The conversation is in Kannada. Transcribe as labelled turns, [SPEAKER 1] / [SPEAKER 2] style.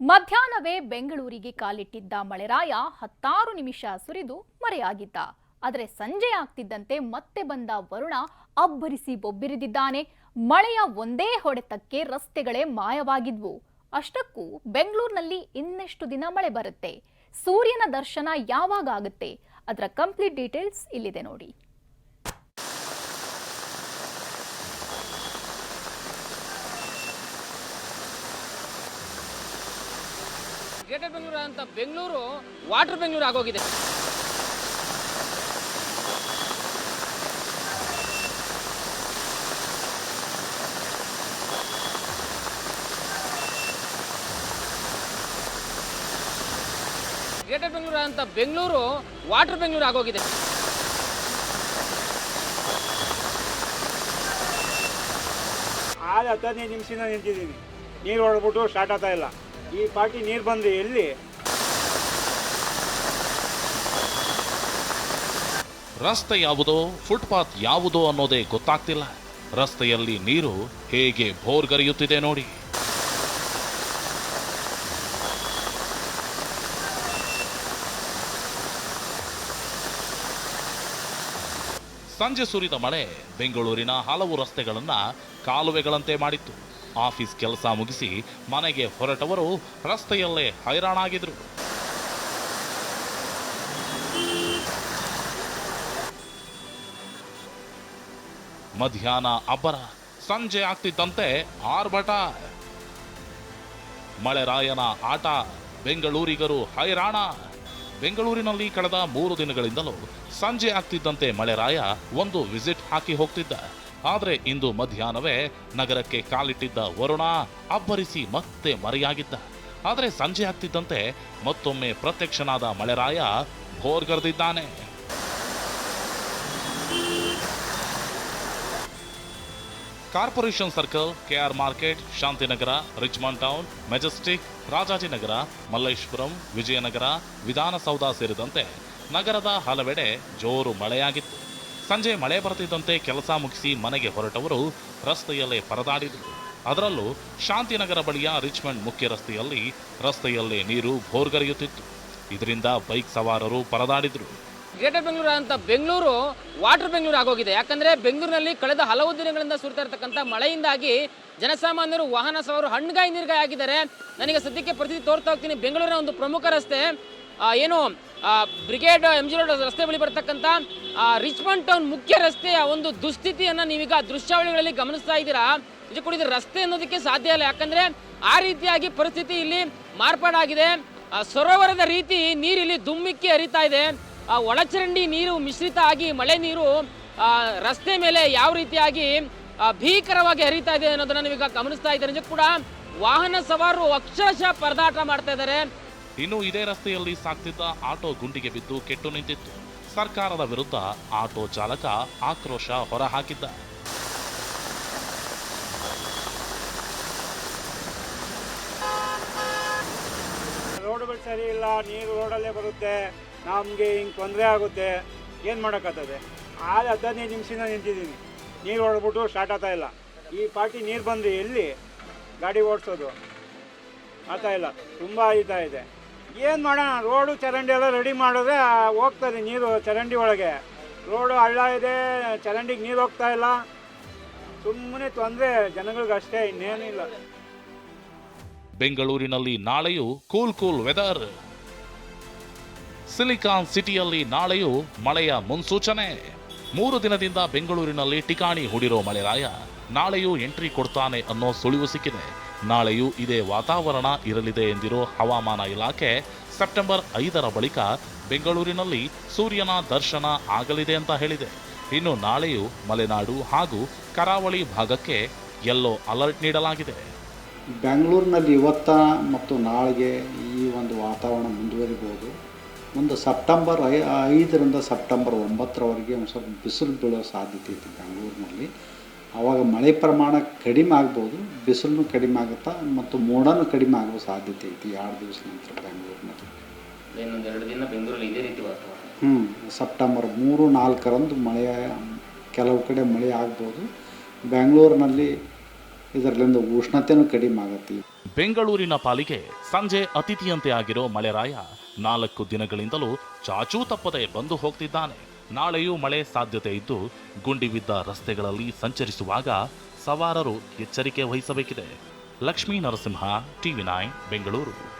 [SPEAKER 1] ಮಧ್ಯಾಹ್ನವೇ ಬೆಂಗಳೂರಿಗೆ ಕಾಲಿಟ್ಟಿದ್ದ ಮಳೆರಾಯ ಹತ್ತಾರು ನಿಮಿಷ ಸುರಿದು ಮರೆಯಾಗಿದ್ದ. ಆದರೆ ಸಂಜೆ ಆಗ್ತಿದ್ದಂತೆ ಮತ್ತೆ ಬಂದ ವರುಣ ಅಬ್ಬರಿಸಿ ಬೊಬ್ಬಿರಿದಿದ್ದಾನೆ. ಮಳೆಯ ಒಂದೇ ಹೊಡೆತಕ್ಕೆ ರಸ್ತೆಗಳೇ ಮಾಯವಾಗಿದ್ವು. ಅಷ್ಟಕ್ಕೂ ಬೆಂಗಳೂರಿನಲ್ಲಿ ಇನ್ನೆಷ್ಟು ದಿನ ಮಳೆ ಬರುತ್ತೆ? ಸೂರ್ಯನ ದರ್ಶನ ಯಾವಾಗ ಆಗುತ್ತೆ? ಅದರ ಕಂಪ್ಲೀಟ್ ಡೀಟೇಲ್ಸ್ ಇಲ್ಲಿದೆ ನೋಡಿ.
[SPEAKER 2] ಗ್ರೇಟರ್ ಬೆಂಗಳೂರು ಅಂತ ಬೆಂಗಳೂರು ವಾಟರ್ ಬೆಂಗಳೂರು ಆಗೋಗಿದೆ. ಗ್ರೇಟರ್ ಬೆಂಗಳೂರು ಅಂತ ಬೆಂಗಳೂರು ವಾಟರ್ ಬೆಂಗಳೂರು ಆಗೋಗಿದೆ.
[SPEAKER 3] ಆಗ ಹತ್ತದೈದು ನಿಮಿಷದಿಂದ ನಿಂತಿದ್ದೀನಿ. ನೀರು ಹೊಡೆದ್ಬಿಟ್ಟು ಸ್ಟಾರ್ಟ್ ಆಗ್ತಾ ಇಲ್ಲ. ಈ ಪಾಟಿ ನೀರು ಬಂದು ಎಲ್ಲಿ?
[SPEAKER 4] ರಸ್ತೆ ಯಾವುದೋ ಫುಟ್ಪಾತ್ ಯಾವುದೋ ಅನ್ನೋದೇ ಗೊತ್ತಾಗ್ತಿಲ್ಲ. ರಸ್ತೆಯಲ್ಲಿ ನೀರು ಹೇಗೆ ಭೋರ್ಗರೆಯುತ್ತಿದೆ ನೋಡಿ. ಸಂಜೆ ಸುರಿದ ಮಳೆ ಬೆಂಗಳೂರಿನ ಹಲವು ರಸ್ತೆಗಳನ್ನು ಕಾಲುವೆಗಳಂತೆ ಮಾಡಿತ್ತು. ಆಫೀಸ್ ಕೆಲಸ ಮುಗಿಸಿ ಮನೆಗೆ ಹೊರಟವರು ರಸ್ತೆಯಲ್ಲೇ ಹೈರಾಣಾಗಿದ್ರು. ಮಧ್ಯಾಹ್ನ ಅಬ್ಬರ, ಸಂಜೆ ಆಗ್ತಿದ್ದಂತೆ ಆರ್ಭಟ. ಮಳೆರಾಯನ ಆಟ, ಬೆಂಗಳೂರಿಗರು ಹೈರಾಣ. ಬೆಂಗಳೂರಿನಲ್ಲಿ ಕಳೆದ ಮೂರು ದಿನಗಳಿಂದಲೂ ಸಂಜೆ ಆಗ್ತಿದ್ದಂತೆ ಮಳೆರಾಯ ಒಂದು ವಿಸಿಟ್ ಹಾಕಿ ಹೋಗ್ತಿದ್ದ. ಆದರೆ ಇಂದು ಮಧ್ಯಾಹ್ನವೇ ನಗರಕ್ಕೆ ಕಾಲಿಟ್ಟಿದ್ದ ವರುಣ ಅಬ್ಬರಿಸಿ ಮತ್ತೆ ಮರೆಯಾಗಿದ್ದ. ಆದರೆ ಸಂಜೆ ಆಗ್ತಿದ್ದಂತೆ ಮತ್ತೊಮ್ಮೆ ಪ್ರತ್ಯಕ್ಷನಾದ ಮಳೆರಾಯ ಭೋರ್ಗರೆದಿದ್ದಾನೆ corporation circle KR market, Shantinagar, Richmond Town, Majestic, Rajajinagar, Malleshwaram, Vijayanagar, Vidhana Soudha ಸೇರಿದಂತೆ ನಗರದ ಹಲವೆಡೆ ಜೋರು ಮಳೆಯಾಗಿತ್ತು. ಸಂಜೆ ಮಳೆ ಬರುತ್ತಿದ್ದಂತೆ ಕೆಲಸ ಮುಗಿಸಿ ಮನೆಗೆ ಹೊರಟವರು ರಸ್ತೆಯಲ್ಲೇ ಪರದಾಡಿದರು. ಅದರಲ್ಲೂ ಶಾಂತಿನಗರ ಬಳಿಯ ರಿಚ್ಮಂಡ್ ಮುಖ್ಯ ರಸ್ತೆಯಲ್ಲಿ ರಸ್ತೆಯಲ್ಲೇ ನೀರು ಭೋರ್ಗರೆಯುತ್ತಿತ್ತು. ಇದರಿಂದ ಬೈಕ್ ಸವಾರರು ಪರದಾಡಿದರು.
[SPEAKER 2] ಗ್ರೇಟರ್ ಬೆಂಗಳೂರು ಅಂತ ಬೆಂಗಳೂರು ವಾಟರ್ ಬೆಂಗಳೂರು ಆಗೋಗಿದೆ. ಯಾಕಂದ್ರೆ ಬೆಂಗಳೂರಿನಲ್ಲಿ ಕಳೆದ ಹಲವು ದಿನಗಳಿಂದ ಸುರಿತಾ ಇರತಕ್ಕಂಥ ಮಳೆಯಿಂದಾಗಿ ಜನಸಾಮಾನ್ಯರು, ವಾಹನ ಸವಾರರು ಹಣ್ಣುಗಾಯಿ ನೀರ್ಗಾಯಿ ಆಗಿದ್ದಾರೆ. ನನಗೆ ಸದ್ಯಕ್ಕೆ ಪರಿಸ್ಥಿತಿ ತೋರ್ತಾ ಹೋಗ್ತೀನಿ. ಬೆಂಗಳೂರಿನ ಒಂದು ಪ್ರಮುಖ ರಸ್ತೆ ಏನು ಬ್ರಿಗೇಡ್ ಎಂ ಜಿ ರೋಡ್ ರಸ್ತೆ ಬಳಿ ಬರ್ತಕ್ಕಂಥ ರಿಚ್ಮಂಡ್ ಟೌನ್ ಮುಖ್ಯ ರಸ್ತೆಯ ಒಂದು ದುಸ್ಥಿತಿಯನ್ನು ನೀವೀಗ ದೃಶ್ಯಾವಳಿಗಳಲ್ಲಿ ಗಮನಿಸ್ತಾ ಇದ್ದೀರಾ? ಇದು ಕೂಡ ರಸ್ತೆ ಅನ್ನೋದಕ್ಕೆ ಸಾಧ್ಯ ಇಲ್ಲ. ಯಾಕಂದ್ರೆ ಆ ರೀತಿಯಾಗಿ ಪರಿಸ್ಥಿತಿ ಇಲ್ಲಿ ಮಾರ್ಪಾಡಾಗಿದೆ. ಸರೋವರದ ರೀತಿ ನೀರಿಲ್ಲಿ ದುಮ್ಮಿಕ್ಕಿ ಹರಿತಾ ಇದೆ. ಆ ಒಳಚರಂಡಿ ನೀರು ಮಿಶ್ರಿತ ಆಗಿ ಮಳೆ ನೀರು ಆ, ರಸ್ತೆ ಮೇಲೆ ಯಾವ ರೀತಿಯಾಗಿ ಭೀಕರವಾಗಿ ಹರಿತಾ ಇದೆ ಅನ್ನೋದನ್ನ ನೀವೀಗ ಗಮನಿಸ್ತಾ ಇದ್ದಾರೆ? ನಿಜಕ್ಕೂ ಕೂಡ ವಾಹನ ಸವಾರರು ಅಕ್ಷರಶಃ ಪರದಾಟ ಮಾಡ್ತಾ ಇದ್ದಾರೆ.
[SPEAKER 4] ಇನ್ನು ಇದೇ ರಸ್ತೆಯಲ್ಲಿ ಸಾಗ್ತಿದ್ದ ಆಟೋ ಗುಂಡಿಗೆ ಬಿದ್ದು ಕೆಟ್ಟು ನಿಂತಿತ್ತು. ಸರ್ಕಾರದ ವಿರುದ್ಧ ಆಟೋ ಚಾಲಕ ಆಕ್ರೋಶ ಹೊರಹಾಕಿದ್ದ.
[SPEAKER 3] ರೋಡ್ಗಳು ಸರಿ ಇಲ್ಲ, ನೀರು ರೋಡಲ್ಲೇ ಬರುತ್ತೆ, ನಮಗೆ ಹಿಂಗೆ ತೊಂದರೆ ಆಗುತ್ತೆ, ಏನು ಮಾಡೋಕ್ಕಾಗ್ತದೆ? ಆಗ ಹದಿನೈದು ನಿಮಿಷದಿಂದ ನಿಂತಿದ್ದೀನಿ. ನೀರು ಹೊಡೆದ್ಬಿಟ್ಟು ಸ್ಟಾರ್ಟ್ ಆಗ್ತಾ ಇಲ್ಲ. ಈ ಪಾರ್ಟಿ ನೀರು ಬಂದು ಎಲ್ಲಿ ಗಾಡಿ ಓಡಿಸೋದು? ಆಗ್ತಾ ಇಲ್ಲ. ತುಂಬ ಆಯ್ತಾ ಇದೆ ಏನು ಮಾಡೋಣ? ರೋಡು ಚರಂಡಿ ಎಲ್ಲ ರೆಡಿ ಮಾಡಿದ್ರೆ ಹೋಗ್ತಾ ಹೋಗ್ತದೆ ನೀರು ಚರಂಡಿ ಒಳಗೆ. ರೋಡು ಹಳ್ಳ ಇದೆ, ಚರಂಡಿಗೆ ನೀರು ಹೋಗ್ತಾ ಇಲ್ಲ. ಸುಮ್ಮನೆ ತೊಂದರೆ ಜನಗಳಿಗೆ ಅಷ್ಟೇ ಇನ್ನೇನಿಲ್ಲ
[SPEAKER 4] ಬೆಂಗಳೂರಿನಲ್ಲಿ ನಾಳೆಯೂ ಕೂಲ್ ಕೂಲ್ ವೆದರ್. ಸಿಲಿಕಾನ್ ಸಿಟಿಯಲ್ಲಿ ನಾಳೆಯೂ ಮಳೆಯ ಮುನ್ಸೂಚನೆ. ಮೂರು ದಿನದಿಂದ ಬೆಂಗಳೂರಿನಲ್ಲಿ ಟಿಕಾಣಿ ಹೂಡಿರೋ ಮಳೆರಾಯ ನಾಳೆಯೂ ಎಂಟ್ರಿ ಕೊಡ್ತಾನೆ ಅನ್ನೋ ಸುಳಿವು ಸಿಕ್ಕಿದೆ. ನಾಳೆಯೂ ಇದೇ ವಾತಾವರಣ ಇರಲಿದೆ ಎಂದಿರೋ ಹವಾಮಾನ ಇಲಾಖೆ ಸೆಪ್ಟೆಂಬರ್ ಐದರ ಬಳಿಕ ಬೆಂಗಳೂರಿನಲ್ಲಿ ಸೂರ್ಯನ ದರ್ಶನ ಆಗಲಿದೆ ಅಂತ ಹೇಳಿದೆ. ಇನ್ನು ನಾಳೆಯೂ ಮಲೆನಾಡು ಹಾಗೂ ಕರಾವಳಿ ಭಾಗಕ್ಕೆ ಎಲ್ಲೋ ಅಲರ್ಟ್ ನೀಡಲಾಗಿದೆ.
[SPEAKER 5] ಬೆಂಗಳೂರಿನಲ್ಲಿ ಇವತ್ತ ಮತ್ತು ನಾಳೆಗೆ ಈ ಒಂದು ವಾತಾವರಣ ಮುಂದುವರಿಬೋದು ಒಂದು ಸೆಪ್ಟೆಂಬರ್ ಐ ಐದರಿಂದ ಸೆಪ್ಟೆಂಬರ್ ಒಂಬತ್ತರವರೆಗೆ ಒಂದು ಸ್ವಲ್ಪ ಬಿಸಿಲು ಬೀಳೋ ಸಾಧ್ಯತೆ ಐತಿ ಬೆಂಗಳೂರಿನಲ್ಲಿ. ಆವಾಗ ಮಳೆ ಪ್ರಮಾಣ ಕಡಿಮೆ ಆಗ್ಬೋದು ಬಿಸಿಲು ಕಡಿಮೆ ಆಗುತ್ತಾ ಮತ್ತು ಮೋಡನೂ ಕಡಿಮೆ ಆಗೋ ಸಾಧ್ಯತೆ ಐತಿ ಎರಡು ದಿವಸ ನಂತರ ಬೆಂಗಳೂರಿನಲ್ಲಿ.
[SPEAKER 2] ಇನ್ನೊಂದು ಎರಡು ದಿನ ಬೆಂಗಳೂರಲ್ಲಿ ಇದೇ ರೀತಿ ವಾತಾವರಣ.
[SPEAKER 5] ಹ್ಞೂ ಸೆಪ್ಟೆಂಬರ್ ಮೂರು ನಾಲ್ಕರಂದು ಮಳೆ ಕೆಲವು ಕಡೆ ಮಳೆ ಆಗ್ಬೋದು. ಬೆಂಗಳೂರಿನಲ್ಲಿ ಇದರಿಂದ ಉಷ್ಣತೆನೂ ಕಡಿಮೆ ಆಗತ್ತೆ.
[SPEAKER 4] ಬೆಂಗಳೂರಿನ ಪಾಲಿಗೆ ಸಂಜೆ ಅತಿಥಿಯಂತೆ ಆಗಿರೋ ಮಳೆರಾಯ ನಾಲ್ಕು ದಿನಗಳಿಂದಲೂ ಚಾಚೂ ತಪ್ಪದೆ ಬಂದು ಹೋಗ್ತಿದ್ದಾನೆ. ನಾಳೆಯೂ ಮಳೆ ಸಾಧ್ಯತೆ ಇದ್ದು ಗುಂಡಿ ಬಿದ್ದ ರಸ್ತೆಗಳಲ್ಲಿ ಸಂಚರಿಸುವಾಗ ಸವಾರರು ಎಚ್ಚರಿಕೆ ವಹಿಸಬೇಕಿದೆ. Lakshmi Narasimha, TV nine, Bengaluru.